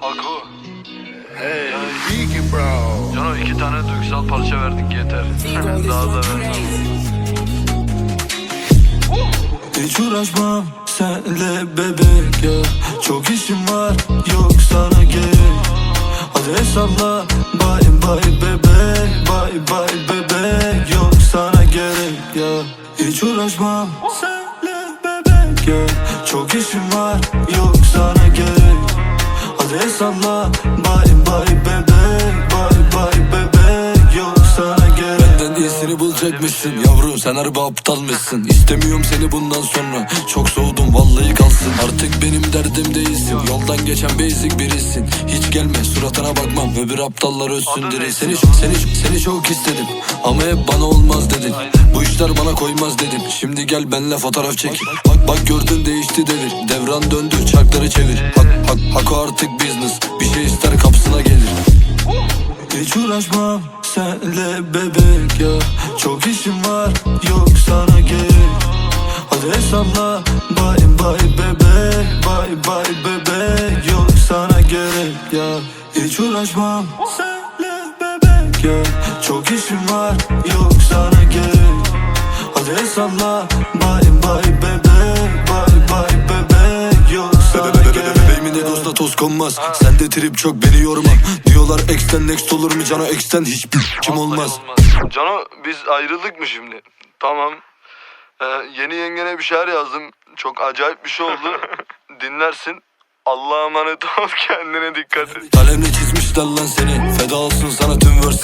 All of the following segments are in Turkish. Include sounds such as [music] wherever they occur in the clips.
Haku. Hey, Biggie bro. Cano iki tane duygusal parça verdik yeter. [laughs] Daha da. Hiç uğraşmam senle bebek ya Çok işim var yok sana gerek Hadi hesapla bye bye bebek Bye bye bebek yok sana gerek ya Hiç uğraşmam Çok işim var yok sana gerek. Hadi hesapla bye bye bebek Bye bye bebek yok sana gerek. Benden iyisini bulacakmışsın Yavrum sen harbi aptalmışsın İstemiyorum seni bundan sonra Çok soğudum vallahi kalsın. Artık benim derdim değilsin Yoldan geçen basic birisin. Hiç gelme suratına bakmam Öbür aptallar ölsün diri Seni, seni, seni çok istedim Ama hep bana olmaz dedin Bu işler bana koymaz dedim. Şimdi gel benle fotoğraf çek. Bak bak gördün değişti devir Devran döndü çarkları çevir. Hak, hak, hak artık business. Bir şey ister kapısına gelir. Hiç uğraşmam senle bebek ya. Çok işim var yok sana gerek. Hadi hesapla. Bye bye bebek Bye bye bebek. Yok sana gerek ya. Hiç uğraşmam senle bebek ya. Çok işim var yok sana Hadi hesapla bye bye bebek Bye bye bebek yok sana gerek Bebeğimin egosuna toz konmaz Sende trip çok beni yorma Diyorlar ex'ten next olur mu cana ex'ten hiçbir kim olmaz Cano biz ayrıldık mı şimdi? Tamam. Ee, yeni yengene bir şeyler yazdım. Çok acayip bir şey oldu. [laughs] Dinlersin. Allah'a emanet ol [laughs] kendine dikkat et. Kalemle çizmişler lan seni Feda olsun sana tüm Vallahi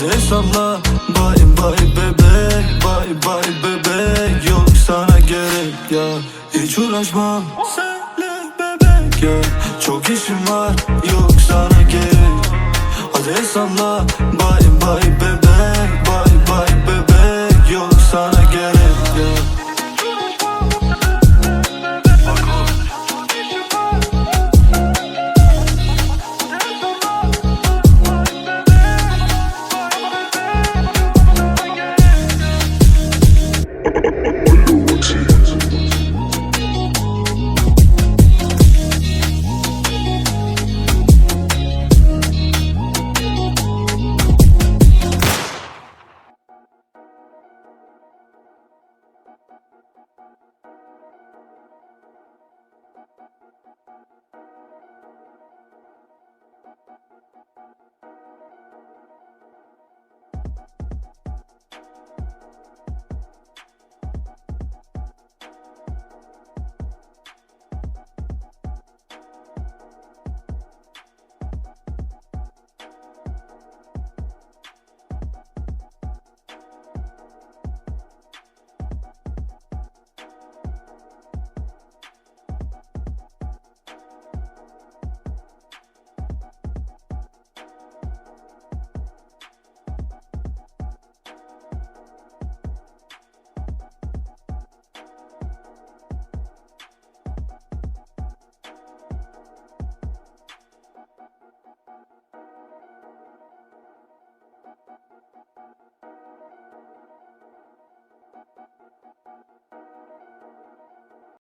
Hadi hesapla bye bye bebek Bye bye bebek yok sana gerek ya. Hiç uğraşmam senle bebek ya Çok işim var. Yok sana gerek. Hadi hesapla bye bye bebek Thank you. Thank you.